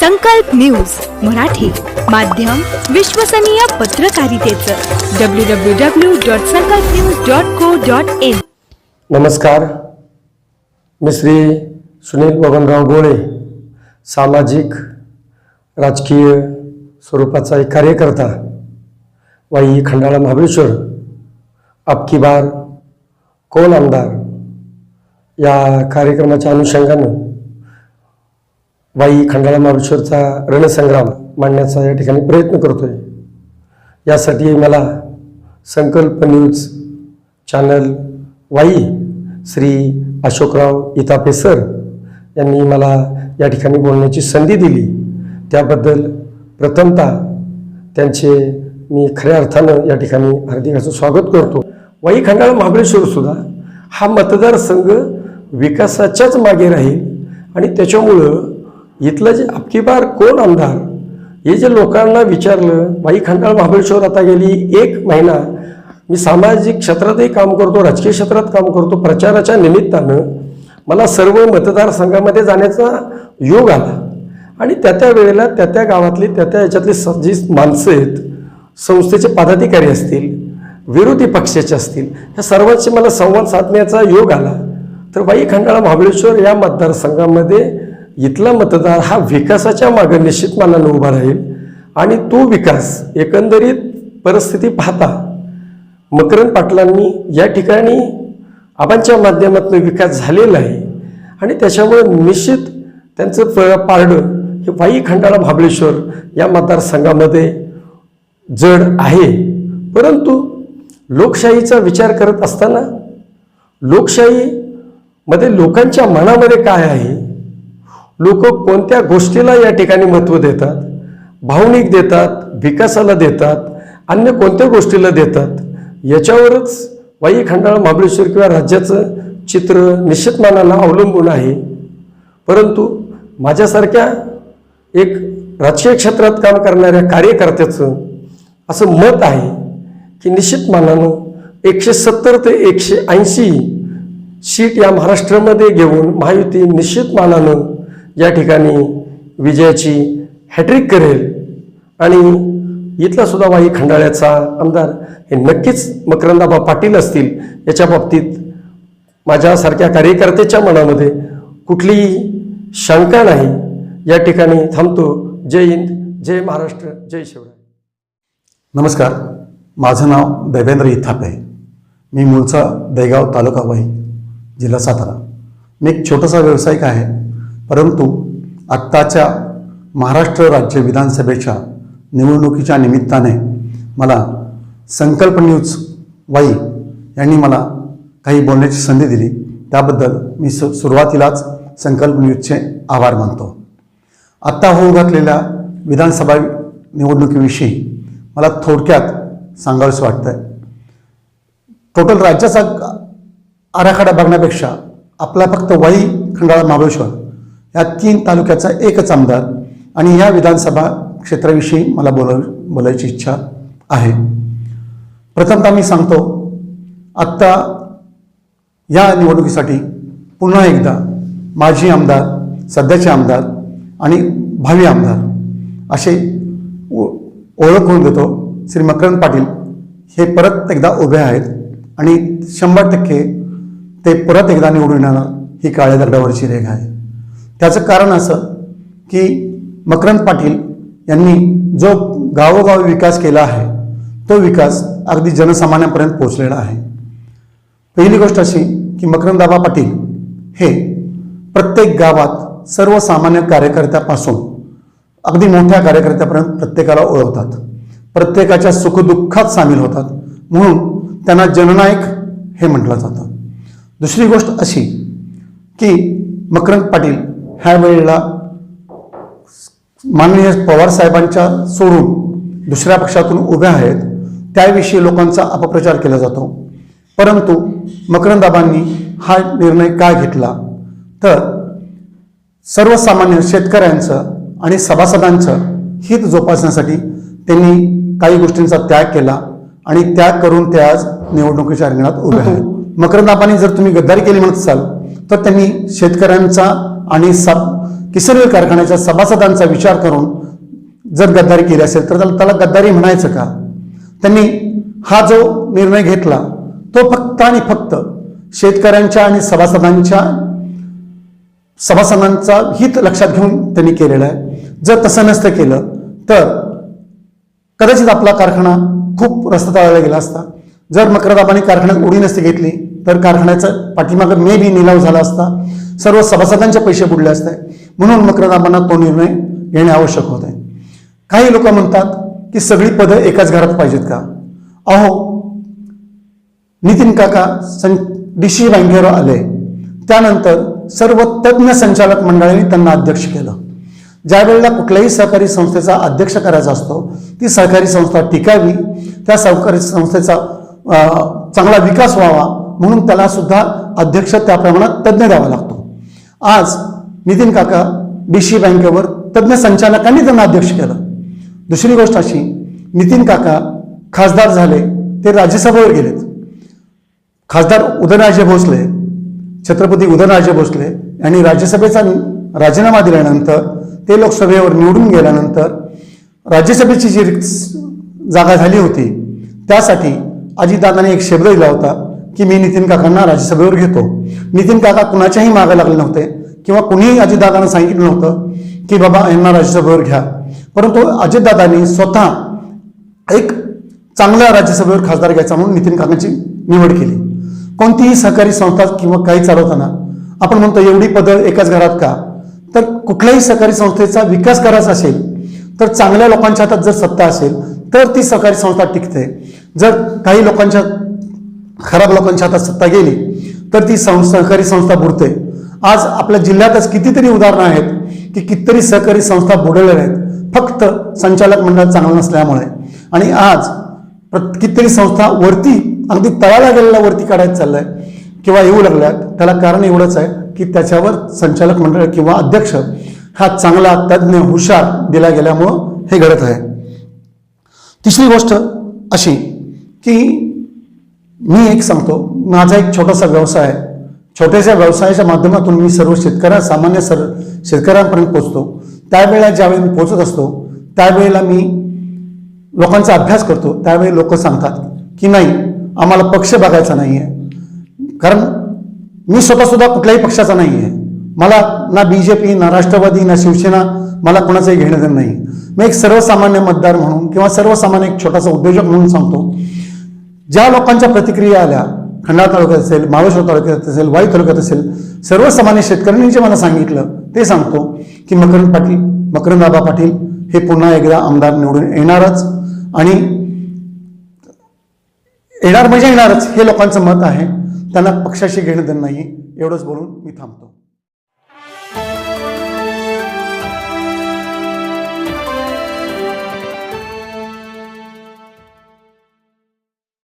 संकल्प न्यूज मराठी माध्यम विश्वसनीय पत्रकारितेचं. W W W dot Sankalp news dot co dot in नमस्कार. मी श्री सुनील बबनराव गोळे सामाजिक राजकीय स्वरूपाचा एक कार्यकर्ता वाई खंडाळा महाबळेश्वर अबकी बार कोण आमदार. या कार्यक्रमाच्या अनुषंगानं वाई खंडाळा महाबळेश्वरचा रणसंग्राम मांडण्याचा या ठिकाणी प्रयत्न करतोय. यासाठी मला Sankalp news channel Wai Shri Ashokrao Itape sir यांनी मला या ठिकाणी बोलण्याची संधी दिली. त्याबद्दल प्रथमता त्यांचे मी खऱ्या अर्थानं या ठिकाणी हार्दिकाचं स्वागत करतो. वाई खंडाळा महाबळेश्वर सुद्धा हा मतदारसंघ विकासाच्याच मागे राहील आणि त्याच्यामुळं इथलं जे अबकीबार कोण आमदार? हे जे लोकांना विचारलं वाई खंडाळ महाबळेश्वर आता गेली एक महिना मी सामाजिक क्षेत्रातही काम करतो राजकीय क्षेत्रात काम करतो प्रचाराच्या निमित्तानं मला सर्व मतदारसंघामध्ये जाण्याचा योग आला. आणि त्या त्या वेळेला त्या त्या गावातली त्या त्या याच्यातली स- जी माणसं आहेत संस्थेचे पदाधिकारी असतील विरोधी पक्षाचे असतील ह्या सर्वांशी मला संवाद साधण्याचा योग आला. तर वाई खंडाळा महाबळेश्वर या मतदारसंघामध्ये इथला मतदार हा विकासाच्या मागं निश्चित मानानं उभा राहील आणि तो विकास एकंदरीत परिस्थिती पाहता मकरंद पाटलांनी या ठिकाणी आबांच्या माध्यमातून विकास झालेला आहे. आणि त्याच्यामुळे निश्चित त्यांचं प पारडं हे वाई खंडाळा महाबळेश्वर या मतदारसंघामध्ये जड आहे. परंतु लोकशाहीचा विचार करत असताना लोकशाहीमध्ये लोकांच्या मनामध्ये काय आहे? लोक कोणत्या गोष्टीला या ठिकाणी महत्त्व देतात? भावनिक देतात विकासाला देतात अन्य कोणत्या गोष्टीला देतात? याच्यावरच वाई खंडाळा महाबळेश्वर किंवा राज्याचं चित्र निश्चित मानाला अवलंबून आहे. परंतु माझ्यासारख्या एक राजकीय क्षेत्रात काम करणाऱ्या कार्यकर्त्याचं असं मत आहे की निश्चित मानानं एकशे सत्तर ते एकशे ऐंशी सीट या महाराष्ट्रामध्ये घेऊन महायुती निश्चित मानानं या ठिकाणी विजयाची हॅट्रिक करेल. आणि इथला सुद्धा वाई खंडाळ्याचा आमदार हे नक्कीच मकरंदाबा पाटील असतील याच्या बाबतीत माझ्यासारख्या कार्यकर्त्याच्या मनामध्ये कुठलीही शंका नाही. या ठिकाणी थांबतो. जय हिंद जय महाराष्ट्र जय शिवराय. नमस्कार. माझं नाव देवेंद्र इथापे. मी मूळचा देगाव तालुका वाई जिल्हा सातारा. मी एक छोटासा व्यावसायिक आहे. परंतु आत्ताच्या महाराष्ट्र राज्य विधानसभेच्या निवडणुकीच्या निमित्ताने मला संकल्प न्यूज वाई यांनी मला काही बोलण्याची संधी दिली. त्याबद्दल मी सु सुरुवातीलाच संकल्प न्यूजचे आभार मानतो. आत्ता होऊ घातलेल्या विधानसभा निवडणुकीविषयी मला थोडक्यात सांगावंसं वाटतं आहे टोटल राज्याचा आराखडा बघण्यापेक्षा आपला फक्त वाई खंडाळा महाबळेश्वर या तीन तालुक्याचा एकच आमदार आणि या विधानसभा क्षेत्राविषयी मला बोलाव बोलायची इच्छा आहे. प्रथमतः मी सांगतो आत्ता या निवडणुकीसाठी पुन्हा एकदा माजी आमदार सध्याचे आमदार आणि भावी आमदार असे ओ- ओळख करून देतो. श्री मकरंद पाटील हे परत एकदा उभे आहेत आणि शंभर टक्के ते परत एकदा निवडून येणार ही काळ्या दगडावरची रेघ आहे. त्याचं कारण असं की मकरंद पाटील यांनी जो गावोगावी विकास केला आहे तो विकास अगदी जनसामान्यांपर्यंत पोहोचलेला आहे. पहिली गोष्ट अशी की मकरंदाबा पाटील हे प्रत्येक गावात सर्वसामान्य कार्यकर्त्यापासून अगदी मोठ्या कार्यकर्त्यापर्यंत प्रत्येकाला ओळखतात. प्रत्येकाच्या सुखदुःखात सामील होतात. म्हणून त्यांना जननायक हे म्हटलं जातं. दुसरी गोष्ट अशी की मकरंद पाटील ह्या वेळेला माननीय पवार साहेबांच्या सोडून दुसऱ्या पक्षातून उभ्या आहेत त्याविषयी लोकांचा अपप्रचार केला जातो. परंतु मकरंदाबांनी हा निर्णय काय घेतला? तर सर्वसामान्य शेतकऱ्यांचं आणि सभासदांचं हित जोपासण्यासाठी त्यांनी काही गोष्टींचा त्याग केला आणि त्याग करून ते आज निवडणुकीच्या रिंगणात उभे आहेत. मकरंदाबांनी जर तुम्ही गद्दारी केली म्हणत असाल तर त्यांनी शेतकऱ्यांचा आणि सब किसनवेल कारखान्याच्या सभासदांचा विचार करून जर गद्दारी केली असेल तर त्याला गद्दारी म्हणायचं का? त्यांनी हा जो निर्णय घेतला तो फक्त आणि फक्त शेतकऱ्यांच्या आणि सभासदांच्या सभासदांचा हित लक्षात घेऊन त्यांनी केलेलं आहे. जर तसं नसतं केलं तर कदाचित आपला कारखाना खूप रस्ता तळायला गेला असता. जर मकरदाबाने कारखान्यात उडी नसती घेतली तर कारखान्याचा पाठीमागं मे बी निलाव झाला असता. सर्व सभासदांचे पैसे बुडले असते. म्हणून मकरदाबांना तो निर्णय घेणे आवश्यक होत. आहे काही लोक म्हणतात की सगळी पदं एकाच घरात पाहिजेत का? अहो नितीन काका सं डी सी बँकेवर आले. त्यानंतर सर्व तज्ज्ञ संचालक मंडळाने त्यांना अध्यक्ष केलं. ज्या वेळेला कुठल्याही सहकारी संस्थेचा अध्यक्ष करायचा असतो ती सहकारी संस्था टिकावी त्या सहकारी संस्थेचा चांगला विकास व्हावा म्हणून त्याला सुद्धा अध्यक्ष त्या प्रमाणात तज्ज्ञ द्यावा लागतो. आज नितीन काका डी सी बँकेवर तज्ज्ञ संचालकांनी त्यांना अध्यक्ष केलं. दुसरी गोष्ट अशी नितीन काका खासदार झाले ते राज्यसभेवर गेलेत. खासदार उदयनराजे भोसले छत्रपती उदयनराजे भोसले यांनी राज्यसभेचा राजीनामा दिल्यानंतर ते लोकसभेवर निवडून गेल्यानंतर राज्यसभेची जी जागा झाली होती त्यासाठी अजितदादांनी एक शब्द दिला होता की मी नितीन काकांना राज्यसभेवर घेतो. नितीन काका कुणाच्याही मागे लागले नव्हते किंवा कुणीही अजितदादांना सांगितलं नव्हतं की बाबा यांना राज्यसभेवर घ्या. परंतु अजितदादांनी स्वतः एक चांगल्या राज्यसभेवर खासदार घ्यायचा म्हणून नितीन काकांची निवड केली. कोणतीही सहकारी संस्था किंवा काही चालवताना आपण म्हणतो एवढी पदं एकाच घरात का? तर कुठल्याही सहकारी संस्थेचा विकास करायचा असेल तर चांगल्या लोकांच्या हातात जर सत्ता असेल तर ती सहकारी संस्था टिकते. जर काही लोकांच्या खराब लोकांच्या हातात सत्ता गेली तर ती सं सहकारी संस्था बुडते. आज आपल्या जिल्ह्यातच कितीतरी उदाहरणं आहेत की कितीतरी सहकारी संस्था बुडलेल्या आहेत. फक्त संचालक मंडळ चांगलं नसल्यामुळे. आणि आज कितीतरी संस्था वरती अगदी तळाला गेलेल्या वरती काढायचं चाललंय किंवा येऊ लागल्यात. त्याला कारण एवढंच आहे की त्याच्यावर संचालक मंडळ किंवा अध्यक्ष हा चांगला तज्ज्ञ हुशार दिला गेल्यामुळं हे घडत आहे. तिसरी गोष्ट अशी की मी एक सांगतो माझा एक छोटासा व्यवसाय आहे. छोट्याशा व्यवसायाच्या माध्यमातून मी सर्व शेतकऱ्या सामान्य सर शेतकऱ्यांपर्यंत पोचतो त्यावेळेला ज्यावेळी मी पोचत असतो त्यावेळेला मी लोकांचा अभ्यास करतो. त्यावेळी लोक सांगतात की नाही आम्हाला पक्ष बघायचा नाही आहे कारण मी स्वतःसुद्धा कुठल्याही पक्षाचा नाही आहे मला ना बी जे पी ना राष्ट्रवादी ना शिवसेना मला कोणाचंही घेणं देणं नाही मी एक सर्वसामान्य मतदार म्हणून किंवा सर्वसामान्य एक छोटासा उद्योजक म्हणून सांगतो ज्या लोकांच्या प्रतिक्रिया आल्या खंडाळा तालुक्यात असेल माळेश्वर तालुक्यात असेल वाई तालुक्यात असेल सर्वसामान्य शेतकऱ्यांनी जे मला सांगितलं ते सांगतो की मकरंद पाटील मकरंदाबा पाटील हे पुन्हा एकदा आमदार निवडून येणारच आणि येणार म्हणजे येणारच हे लोकांचं मत आहे. त्यांना पक्षाशी घेणं देणं नाही. एवढंच बोलून मी थांबतो.